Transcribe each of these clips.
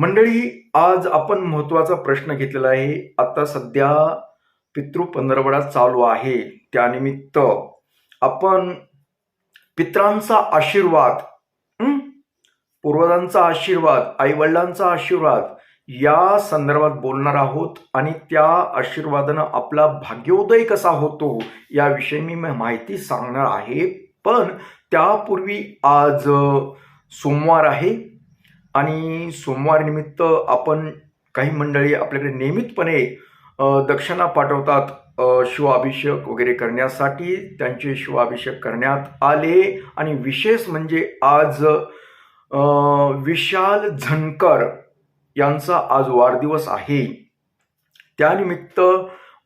मंडळी आज आपण महत्त्वाचा प्रश्न घेतलेला आहे. आता सध्या पितृ पंधरवडा चालू आहे. त्यानिमित्त आपण पित्रांचा आशीर्वाद पूर्वजांचा आशीर्वाद आई वडिलांचा आशीर्वाद या संदर्भात बोलणार आहोत आणि त्या आशीर्वादानं आपला भाग्योदय कसा होतो याविषयी मी माहिती सांगणार आहे. पण त्यापूर्वी आज सोमवार आहे. आणि सोमवार निमित्त आपण काही मंडळी आपल्याकडे नियमितपणे दक्षिणा पाठवतात शिवाभिषेक वगैरे करण्यासाठी. त्यांचे शिवाभिषेक करण्यात आले. आणि विशेष म्हणजे आज विशाल झणकर यांचा आज वाढदिवस आहे. त्यानिमित्त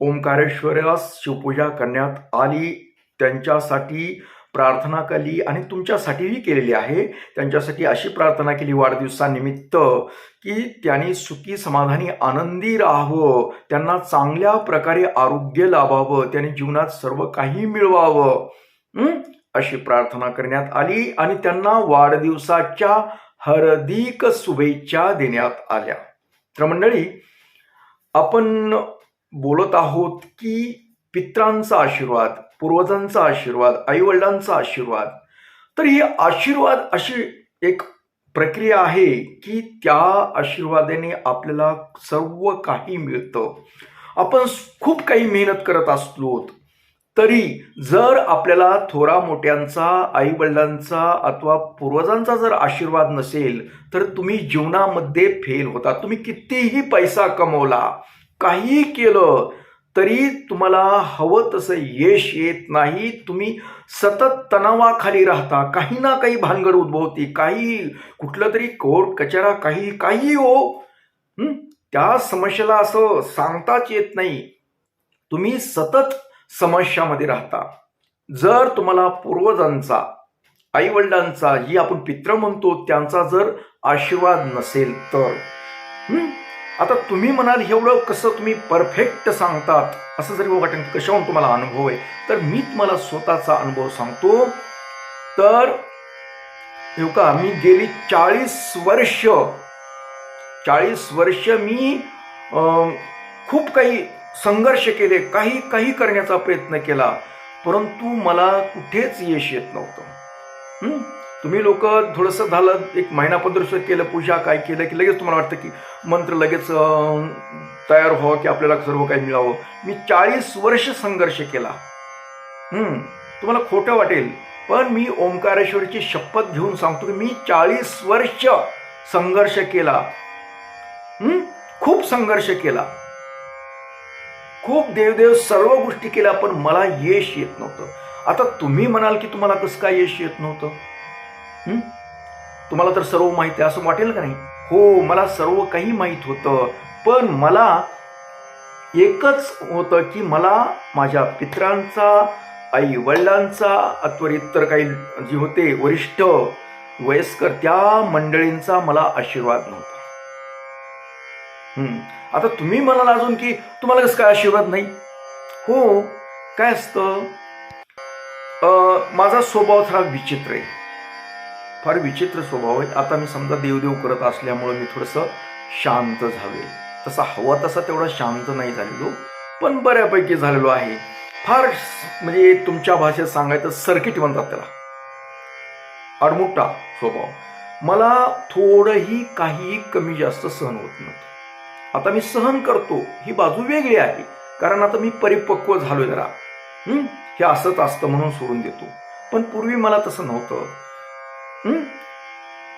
ओंकारेश्वरास शिवपूजा करण्यात आली. त्यांच्यासाठी प्रार्थना केली आणि तुमच्यासाठीही केलेली आहे. त्यांच्यासाठी अशी प्रार्थना केली वाढदिवसानिमित्त की त्यांनी सुखी समाधानी आनंदी राहावं. त्यांना चांगल्या प्रकारे आरोग्य लाभावं. त्यांनी जीवनात सर्व काही मिळवावं. अशी प्रार्थना करण्यात आली आणि त्यांना वाढदिवसाच्या हार्दिक शुभेच्छा देण्यात आल्या. तर मंडळी आपण बोलत आहोत की पित्रांचा आशीर्वाद. पूर्वजांचा आशीर्वाद आईवडिलांचा आशीर्वाद. तर ही आशीर्वाद अशी एक प्रक्रिया आहे की त्या आशीर्वादाने आपल्याला सर्व काही मिळतं. आपण खूप काही मेहनत करत असलो तरी जर आपल्याला थोरा मोठ्यांचा आईवडिलांचा अथवा पूर्वजांचा जर आशीर्वाद नसेल तर तुम्ही जीवनामध्ये फेल होता. तुम्ही कितीही पैसा कमवला काही केलं तरी तुम्हाला हवं तसं यश येत नाही. तुम्ही सतत तणावाखाली राहता. काही ना काही भानगड उद्भवती. काही कुठलं तरी कोर्ट कचरा काही काही हो. त्या समस्येला असं सांगताच येत नाही. तुम्ही सतत समस्यामध्ये राहता. जर तुम्हाला पूर्वजांचा आईवडिलांचा जी आपण पित्र म्हणतो त्यांचा जर आशीर्वाद नसेल तर. आता तुम्ही म्हणाल एवढं कसं तुम्ही परफेक्ट सांगतात? असं जरी वाटेल की कशाहून तुम्हाला अनुभव आहे? तर मी तुम्हाला स्वतःचा अनुभव सांगतो. तर का मी गेली चाळीस वर्ष. चाळीस वर्ष मी अं, खूप काही संघर्ष केले काही काही करण्याचा प्रयत्न केला. परंतु मला कुठेच यश येत नव्हतं. तुम्ही लोक थोडंसं झालं एक महिना पंधरा केलं पूजा काय केलं की लगेच तुम्हाला वाटतं की मंत्र लगेच तयार व्हावं की आपल्याला सर्व काही मिळावं. मी चाळीस वर्ष संघर्ष केला. हम्म तुम्हाला खोटं वाटेल पण मी ओंकारेश्वरीची शपथ घेऊन सांगतो की मी चाळीस वर्ष संघर्ष केला. खूप संघर्ष केला. खूप देवदेव सर्व गोष्टी केल्या पण मला यश येत नव्हतं. आता तुम्ही म्हणाल की तुम्हाला कसं काय यश येत नव्हतं? तुम्हाला तर सर्व माहिती आहे असं वाटेल का नाही? हो मला सर्व काही माहीत होतं पण मला एकच होतं की मला माझ्या पित्रांचा आई वडिलांचा अथवा इतर काही जे होते वरिष्ठ वयस्कर त्या मंडळींचा मला आशीर्वाद नव्हता. आता तुम्ही म्हणाल अजून की तुम्हाला कसं काय आशीर्वाद नाही? हो काय असतं? अं, माझा स्वभाव थोडा विचित्र आहे. फार विचित्र स्वभाव आहे. आता मी समजा देवदेव करत असल्यामुळं मी थोडंसं शांत झालोय. तसा हवा तसा तेवढा शांत नाही झालेलो पण बऱ्यापैकी झालेलो आहे. फार म्हणजे तुमच्या भाषेत सांगायचं सर्किट म्हणतात त्याला. अडमुट्टा स्वभाव. मला थोडंही काही कमी जास्त सहन होत नव्हतं. आता मी सहन करतो ही बाजू वेगळी आहे. कारण आता मी परिपक्व झालो जरा. हे असंच असतं म्हणून सोडून देतो. पण पूर्वी मला तसं नव्हतं.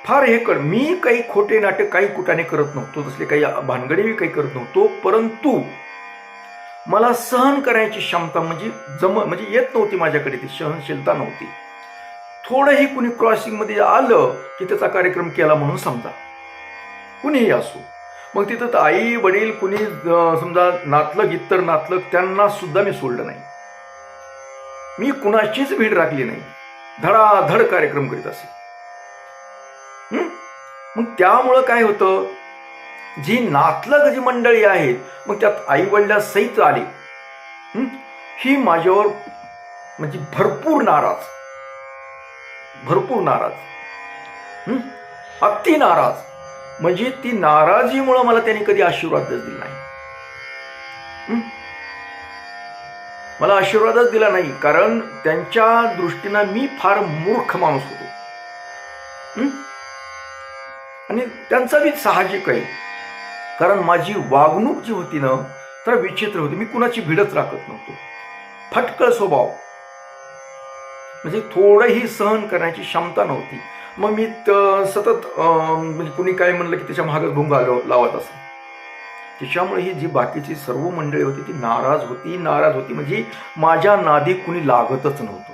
फार हे कर. मी काही खोटे नाटक काही कुठाने करत नव्हतो. तसले काही भानगडीही काही करत नव्हतो. परंतु मला सहन करण्याची क्षमता म्हणजे जम म्हणजे येत नव्हती माझ्याकडे. ती सहनशीलता नव्हती. थोडंही कुणी क्रॉसिंगमध्ये आलं की त्याचा कार्यक्रम केला म्हणून समजा. कुणीही असो. मग तिथं तर आई वडील कुणी समजा नातलग इतर नातलग त्यांना सुद्धा मी सोडलं नाही. मी कुणाचीच भीड राखली नाही. धडाधड कार्यक्रम करीत असे. मग त्यामुळं काय होतं? जी नातलग जी मंडळी आहेत मग त्यात आई वडिलासहित आले. ही? माझ्यावर म्हणजे भरपूर नाराज. भरपूर नाराज. अति नाराज. म्हणजे ती नाराजीमुळं मला त्यांनी कधी आशीर्वादच दिला नाही. मला आशीर्वादच दिला नाही कारण त्यांच्या दृष्टीनं मी फार मूर्ख माणूस होतो. त्यांचा मी साहजिक आहे. कारण माझी वागणूक जी होती ना तर विचित्र होती. मी कुणाची भिडच राखत नव्हतो. फटकळ स्वभाव. म्हणजे थोडंही सहन करण्याची क्षमता नव्हती. मग मी त- सतत म्हणजे कुणी काय म्हणलं की त्याच्या महागच भुंगा लावत असं. त्याच्यामुळे ही जी बाकीची सर्व मंडळी होती ती नाराज होती नाराज होती. म्हणजे माझ्या नादी कुणी लागतच नव्हतं.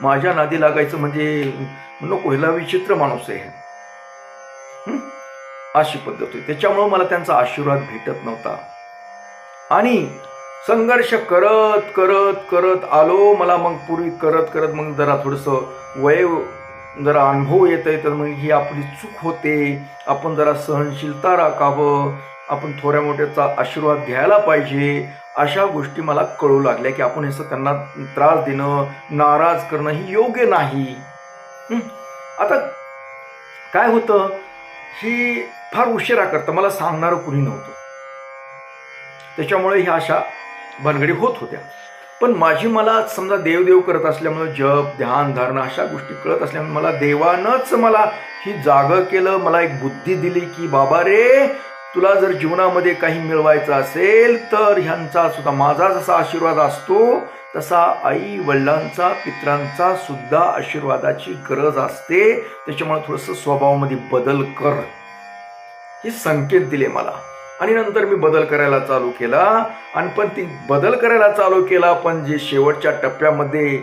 माझ्या नादी लागायचं म्हणजे नको हिला विचित्र माणूस आहे. अशी पद्धत होती. त्याच्यामुळं मला त्यांचा आशीर्वाद भेटत नव्हता. आणि संघर्ष करत करत करत आलो. मला मग पूर्वी करत करत मग जरा थोडंसं वय जरा अनुभव येत आहे तर मग ही आपली चूक होते. आपण जरा सहनशीलता राखावं. आपण थोड्या मोठ्याचा आशीर्वाद घ्यायला पाहिजे. अशा गोष्टी मला कळू लागल्या की आपण असं त्यांना त्रास देणं नाराज करणं ही योग्य नाही. आता काय होतं? ही फार उशिरा करतं. मला सांगणारं कुणी नव्हतं. त्याच्यामुळे ह्या अशा भानगडी होत होत्या. पण माझी मला समजा देवदेव करत असल्यामुळे जप ध्यान धारणा अशा गोष्टी कळत असल्यामुळे मला देवानंच मला ही जागं केलं मला एक बुद्धी दिली की बाबा रे तुला जर जीवनामध्ये काही मिळवायचं असेल तर ह्यांचा सुद्धा माझा जसा आशीर्वाद असतो. तसा आई वडिलांचा पित्रांचा सुद्धा आशीर्वादाची गरज असते. त्याच्यामुळे थोडंसं स्वभावामध्ये बदल कर. हे संकेत दिले मला. आणि नंतर मी बदल करायला चालू केला. आणि पण ती बदल करायला चालू केला पण जे शेवटच्या टप्प्यामध्ये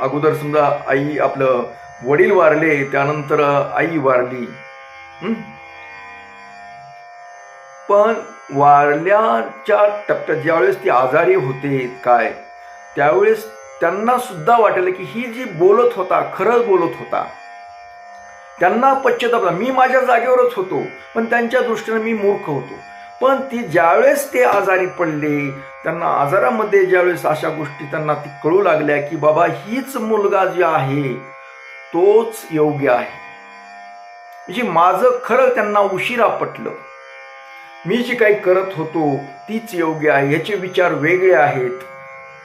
अगोदर समजा आई आपलं वडील वारले त्यानंतर आई वारली. पण वारल्याच्या टप्प्यात ज्यावेळेस ती आजारी होते काय? त्यावेळेस त्यांना सुद्धा वाटलं की ही जी बोलत होता खरंच बोलत होता त्यांना पश्चाताप मी माझ्या जागेवरच होतो पण त्यांच्या दृष्टीने मी मूर्ख होतो. पण ती ज्यावेळेस ते आजारी पडले त्यांना आजारामध्ये ज्यावेळेस अशा गोष्टी त्यांना ती कळू लागल्या की बाबा हीच मुलगा जी आहे तोच योग्य आहे. म्हणजे माझं खरं त्यांना उशिरा पटलं. मी जी काही करत होतो तीच योग्य आहे. याचे विचार वेगळे आहेत.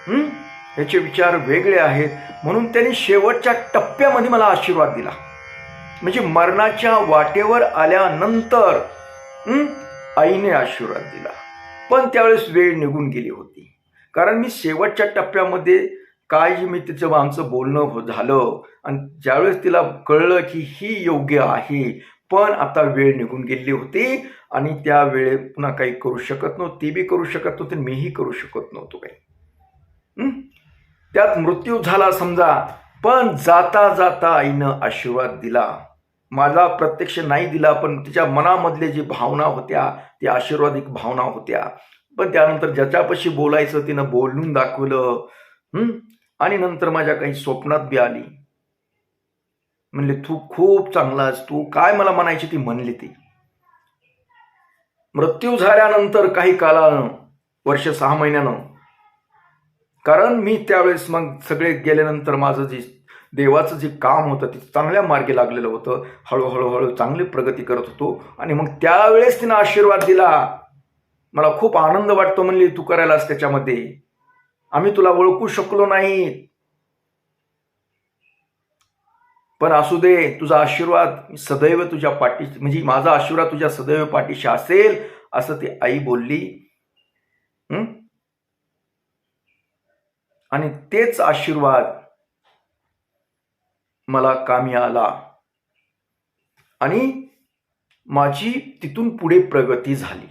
याचे विचार वेगळे आहेत. म्हणून त्यांनी शेवटच्या टप्प्यामध्ये मला आशीर्वाद दिला. म्हणजे मरणाच्या वाटेवर आल्यानंतर आईने आशीर्वाद दिला. पण त्यावेळेस वेळ निघून गेली होती. कारण मी शेवटच्या टप्प्यामध्ये काय मी तिचं आमचं बोलणं झालं. आणि ज्यावेळेस तिला कळलं की ही योग्य आहे पण आता वेळ निघून गेली होती आणि त्या वेळे पुन्हा काही करू शकत नव्हती. ती बी करू शकत नव्हती मीही करू शकत नव्हतो काही. त्यात मृत्यू झाला समजा पण जाता जाता आईनं आशीर्वाद दिला. माझा प्रत्यक्ष नाही दिला पण तिच्या मनामधले जी भावना होत्या त्या आशीर्वादिक भावना होत्या. पण त्यानंतर ज्याच्यापाशी बोलायचं तिनं बोलून दाखवलं. आणि नंतर माझ्या काही स्वप्नात बी आली. म्हणले तू खूप चांगलास तू काय मला म्हणायची ती म्हणली ती. मृत्यू झाल्यानंतर काही कालानं वर्ष सहा महिन्यानं कारण मी त्यावेळेस मग सगळे गेल्यानंतर माझं जे देवाचं जे काम होतं ते चांगल्या मार्गी लागलेलं होतं. हळूहळू हळू चांगली प्रगती करत होतो. आणि मग त्यावेळेस तिनं आशीर्वाद दिला. मला खूप आनंद वाटतो म्हणली तू करायलास त्याच्यामध्ये. आम्ही तुला ओळखू शकलो नाही. पण असू दे तुझा आशीर्वाद सदैव तुझ्या पाठी म्हणजे माझा आशीर्वाद तुझ्या सदैव पाठीशी असेल असं ती आई बोलली. आणि तेच आशीर्वाद मला कामी आला. आणि माझी तिथून पुढे प्रगती झाली.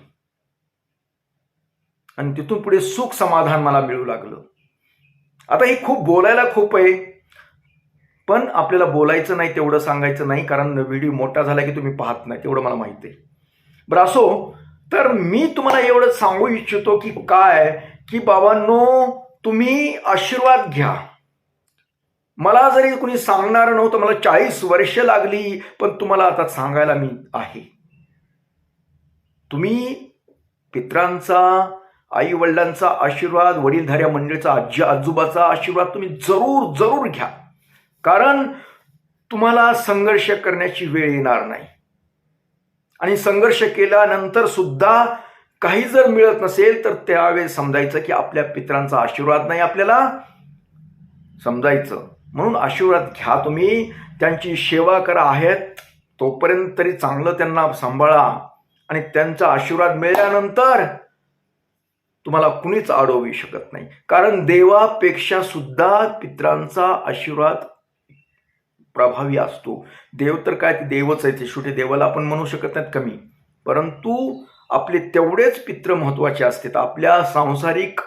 आणि तिथून पुढे सुख समाधान मला मिळू लागलं. आता हे खूप बोलायला खूप आहे. पण आपल्याला बोलायचं नाही तेवढं सांगायचं नाही कारण व्हिडिओ मोठा झाला की तुम्ही पाहत नाही तेवढं मला माहिती आहे. बरं असो. तर मी तुम्हाला एवढं सांगू इच्छितो की काय? की बाबांनो तुम्ही आशीर्वाद घ्या. मला जरी कुणी सांगणार नव्हतं मला चाळीस वर्ष लागली पण तुम्हाला आता सांगायला मी आहे. तुम्ही पित्रांचा आई वडिलांचा आशीर्वाद वडीलधाऱ्या मंडळीचा आजी आजोबाचा आशीर्वाद तुम्ही जरूर जरूर घ्या. कारण तुम्हाला संघर्ष करण्याची वेळ येणार नाही. आणि संघर्ष केल्यानंतर सुद्धा काही जर मिळत नसेल तर त्यावेळेस समजायचं की आपल्या पित्रांचा आशीर्वाद नाही आपल्याला. समजायचं. म्हणून आशीर्वाद घ्या तुम्ही. त्यांची सेवा करा आहेत. तोपर्यंत तरी चांगलं त्यांना सांभाळा. आणि त्यांचा आशीर्वाद मिळाल्यानंतर तुम्हाला कुणीच अडवू शकत नाही. कारण देवापेक्षा सुद्धा पित्रांचा आशीर्वाद प्रभावी असतो. देव तर काय ते देवच आहे ते शेवटी देवाला आपण म्हणू शकत नाहीत कमी. परंतु आपले तेवढेच पित्र महत्त्वाचे असतात आपल्या सांसारिक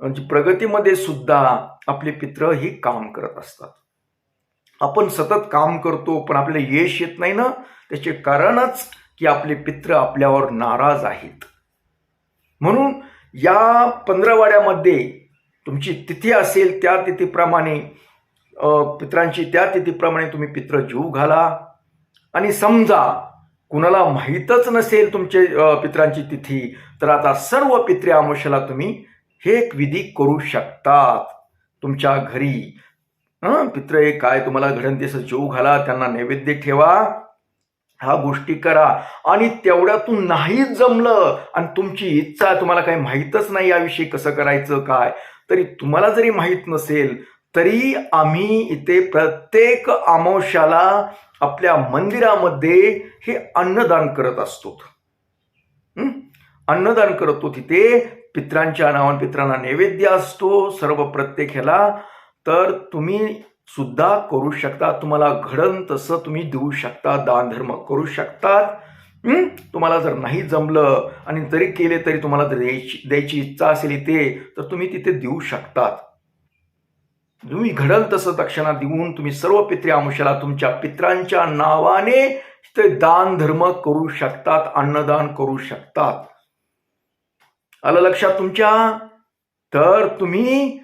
म्हणजे प्रगतीमध्ये सुद्धा आपले पित्र ही काम करत असतात. आपण सतत काम करतो पण आपल्याला यश येत नाही ना? त्याचे कारणच की आपले पित्र आपल्यावर नाराज आहेत. म्हणून या पंधरवाड्यामध्ये तुमची तिथी असेल त्या तिथीप्रमाणे पित्रांची त्या तिथीप्रमाणे तुम्ही पित्र जीव घाला. आणि समजा कुणाला माहीतच नसेल तुमचे पित्रांची तिथी तर आता सर्व पित्रे अमावश्याला तुम्ही हे एक विधी करू शकतात. तुमच्या घरी पित्र हे काय तुम्हाला घडणतीस जीव घाला त्यांना नैवेद्य ठेवा. ह्या गोष्टी करा. आणि तेवढ्यातून नाही जमलं आणि तुमची इच्छा तुम्हाला काही माहीतच नाही याविषयी कसं करायचं काय? तरी तुम्हाला जरी माहीत नसेल तरी आम्ही इथे प्रत्येक अमावस्याला आपल्या मंदिरामध्ये हे अन्नदान करत असतो. अन्नदान करतो तिथे. पित्रांच्या नावान पित्रांना नैवेद्य असतो सर्व प्रत्येक ह्याला. तर तुम्ही सुद्धा करू शकता. तुम्हाला घडण तसं तुम्ही देऊ शकता दानधर्म करू शकतात. तुम्हाला जर नाही जमलं आणि जरी केले तरी तुम्हाला जर द्यायची द्यायची इच्छा असेल इथे तर तुम्ही तिथे देऊ शकतात. तुम्ही घडल तसं दक्षिणा देऊन तुम्ही सर्व पित्रे अंशाला तुमच्या पित्रांच्या नावाने ते दान धर्म करू शकतात अन्नदान करू शकतात. आलं लक्षात तुमच्या? तर तुम्ही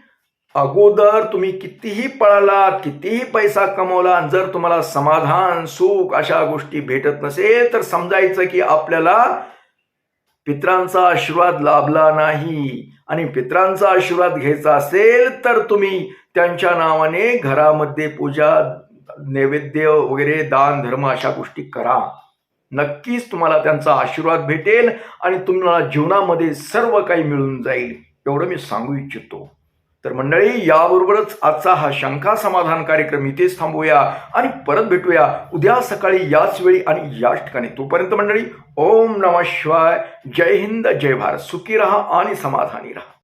अगोदर तुम्ही कितीही पळालात कितीही पैसा कमवला जर तुम्हाला समाधान सुख अशा गोष्टी भेटत नसेल तर समजायचं की आपल्याला पित्रांचा आशीर्वाद लाभला नाही. आणि पित्रांचा आशीर्वाद घ्यायचा असेल तर तुम्ही त्यांच्या नावाने घरामध्ये पूजा नैवेद्य वगैरे दान धर्म अशा गोष्टी करा. नक्कीच तुम्हाला त्यांचा आशीर्वाद भेटेल आणि तुम्हाला जीवनामध्ये सर्व काही मिळून जाईल एवढं मी सांगू इच्छितो. तर मंडळी याबरोबरच आजचा हा शंका समाधान कार्यक्रम इथेच थांबूया आणि परत भेटूया उद्या सकाळी याच वेळी आणि याच ठिकाणी. तोपर्यंत मंडळी ओम नमः शिवाय. जय हिंद जय भारत. सुखी रहा आणि समाधानी रहा.